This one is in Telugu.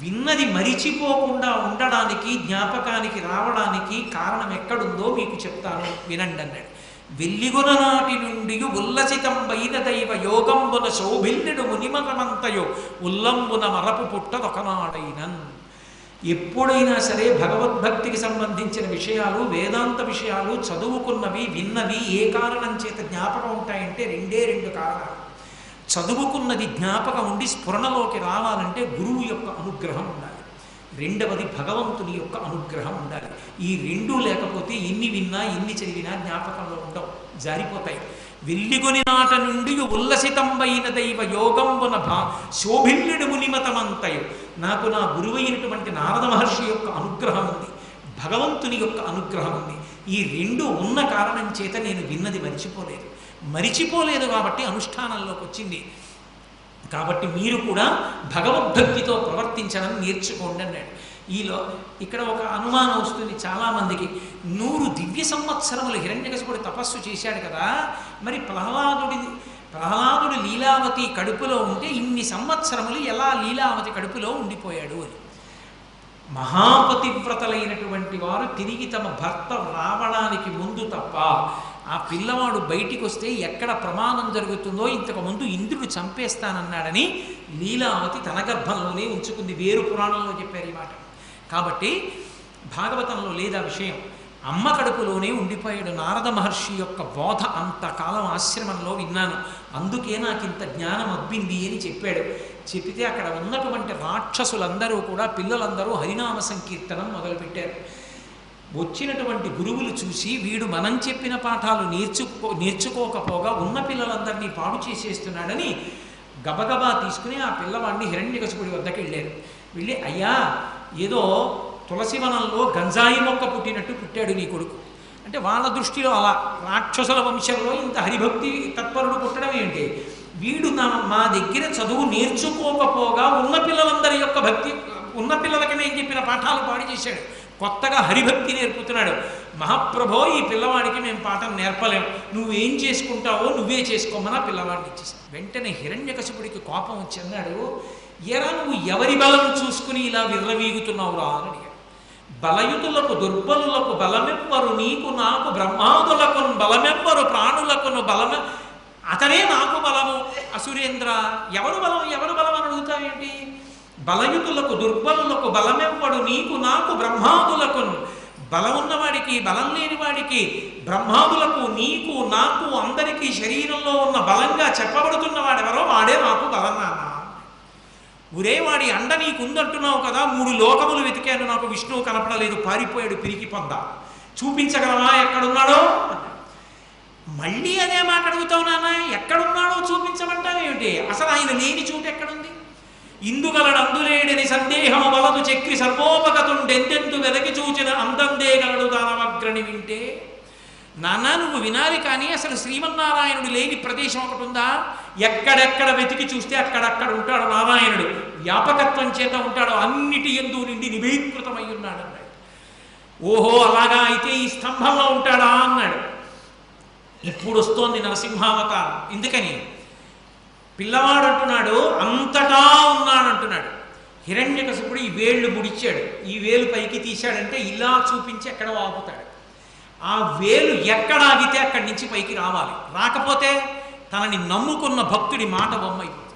విన్నది మరిచిపోకుండా ఉండడానికి జ్ఞాపకానికి రావడానికి కారణం ఎక్కడుందో మీకు చెప్తాను. వినండి అన్నాడు. వెల్లిగున నాటి నుండి ఉల్లసితంబైన దైవ యోగంబున శోభిల్లుడు మునిమకమంతయో ఉల్లంబున మరపు పుట్టదొకనాడైనన్ ఎప్పుడైనా సరే భగవద్భక్తికి సంబంధించిన విషయాలు వేదాంత విషయాలు చదువుకున్నవి విన్నవి ఏ కారణం చేత జ్ఞాపకం ఉంటాయంటే రెండే రెండు కారణాలు. చదువుకున్నది జ్ఞాపకం ఉండి స్ఫురణలోకి రావాలంటే గురువు యొక్క అనుగ్రహం ఉండాలి. రెండవది భగవంతుని యొక్క అనుగ్రహం ఉండాలి. ఈ రెండు లేకపోతే ఎన్ని విన్నా ఎన్ని చదివినా జ్ఞాపకంలో ఉండవు జారిపోతాయి. వెల్లిగొని నాట నుండి ఉల్లసితంబైన దైవ యోగంబున భా శోభిల్లుడు మునిమతమంతయు. నాకు నా గురువైనటువంటి నారద మహర్షి యొక్క అనుగ్రహం ఉంది భగవంతుని యొక్క అనుగ్రహం ఉంది. ఈ రెండు ఉన్న కారణం చేత నేను విన్నది మరిచిపోలేదు. మరిచిపోలేదు కాబట్టి అనుష్ఠానంలోకి వచ్చింది. కాబట్టి మీరు కూడా భగవద్భక్తితో ప్రవర్తించడం నేర్చుకోండి అన్నాడు. ఈలో ఇక్కడ ఒక అనుమానం వస్తుంది చాలామందికి. నూరు దివ్య సంవత్సరములు హిరణ్యకశపుడు తపస్సు చేశాడు కదా మరి ప్రహ్లాదుడి ప్రహ్లాదుడు లీలావతి కడుపులో ఉంటే ఇన్ని సంవత్సరములు ఎలా లీలావతి కడుపులో ఉండిపోయాడు అని. మహాపతివ్రతలైనటువంటి వారు తిరిగి తమ భర్త రావడానికి ముందు తప్ప ఆ పిల్లవాడు బయటికి వస్తే ఎక్కడ ప్రమాదం జరుగుతుందో ఇంతకు ముందు ఇంద్రుడు చంపేస్తానన్నాడని లీలావతి తన గర్భంలోనే ఉంచుకుంది. వేరు పురాణంలో చెప్పారు ఈ మాట. కాబట్టి భాగవతంలో లేదా విషయం. అమ్మ కడుపులోనే ఉండిపోయాడు నారద మహర్షి యొక్క బోధ అంతకాలం ఆశ్రమంలో విన్నాను. అందుకే నాకు ఇంత జ్ఞానం అబ్బింది అని చెప్పాడు. చెప్పితే అక్కడ ఉన్నటువంటి రాక్షసులందరూ కూడా పిల్లలందరూ హరినామ సంకీర్తనం మొదలుపెట్టారు. వచ్చినటువంటి గురువులు చూసి వీడు మనం చెప్పిన పాఠాలు నేర్చుకో నేర్చుకోకపోగా ఉన్న పిల్లలందరినీ పాడు చేసేస్తున్నాడని గబగబా తీసుకుని ఆ పిల్లవాడిని హిరణ్యకశిపుడి వద్దకు వెళ్ళారు. వెళ్ళి అయ్యా ఏదో తులసివనంలో గంజాయి మొక్క పుట్టినట్టు పుట్టాడు నీ కొడుకు. అంటే వాళ్ళ దృష్టిలో అలా రాక్షసుల వంశంలో ఇంత హరిభక్తి తత్పరుడు పుట్టడం ఏంటి? వీడు నా మా దగ్గర చదువు నేర్చుకోకపోగా ఉన్న పిల్లలందరి యొక్క భక్తి ఉన్న పిల్లలకి నేను చెప్పిన? పాఠాలు పాడి చేశాడు. కొత్తగా హరిభక్తి నేర్పుతున్నాడు. మహాప్రభో ఈ పిల్లవాడికి మేము పాఠం నేర్పలేం. నువ్వేం చేసుకుంటావో నువ్వే చేసుకోమని పిల్లవాడిని ఇచ్చేసాను వెంటనే హిరణ్యకశపుడికి కోపం వచ్చి అన్నాడు ఎరా నువ్వు ఎవరి బలం చూసుకుని ఇలా విర్రవీగుతున్నావురా? అని అడిగాడు. బలయుతులకు దుర్బలులకు బలమెవ్వరు? నీకు నాకు బ్రహ్మాదులకు బలమెవ్వరు? ప్రాణులకును బలమె అతనే నాకు బలము. అసురేంద్ర ఎవరు బలం ఎవరు బలం అని అడుగుతావేంటి? బలయుతులకు దుర్బలులకు బలమెవ్వడు నీకు నాకు బ్రహ్మాదులకు. బలం ఉన్నవాడికి బలం లేని వాడికి బ్రహ్మాదులకు నీకు నాకు అందరికీ శరీరంలో ఉన్న బలంగా చెప్పబడుతున్న వాడెవరో వాడే నాకు బలం నాన్న. ఒరే వాడి అండ నీకుందంటున్నావు కదా మూడు లోకములు వెతికాను నాకు విష్ణువు కనపడలేదు పారిపోయాడు పిరికి పొంద. చూపించగలవా? ఎక్కడున్నాడో? అన్నాడు. మళ్ళీ అదే మాట అడుగుతావు నాన్న ఎక్కడున్నాడో చూపించమంటావేమిటి అసలు ఆయన లేని చోటు ఎక్కడుంది? ఇందుగలడు అందులేడని సందేహం వలదు చక్రి సర్వోపగతుండెంతెంతు వెదకి చూచిన అందందేగలడు దానవగ్రని వింటే నాన్న నువ్వు వినాలి కానీ అసలు శ్రీమన్నారాయణుడు లేని ప్రదేశం ఒకటి ఉందా? ఎక్కడెక్కడ వెతికి చూస్తే అక్కడక్కడ ఉంటాడు నారాయణుడు వ్యాపకత్వం చేత ఉంటాడు అన్నిటి ఎందు నిండి నిభీకృతమై ఉన్నాడు. అన్నాడు ఓహో అలాగా అయితే ఈ స్తంభంలో ఉంటాడా? అన్నాడు. ఇప్పుడు వస్తోంది నరసింహావతారం. ఎందుకని పిల్లవాడు అంటున్నాడు అంతటా ఉన్నాడు అంటున్నాడు ఈ వేళ్ళు ముడిచాడు ఈ వేలు పైకి తీశాడంటే ఇలా చూపించి ఎక్కడ ఆపుతాడు ఆ వేలు ఎక్కడ ఆగితే అక్కడి నుంచి పైకి రావాలి. రాకపోతే తనని నమ్ముకున్న భక్తుడి మాట బొమ్మైపోతుంది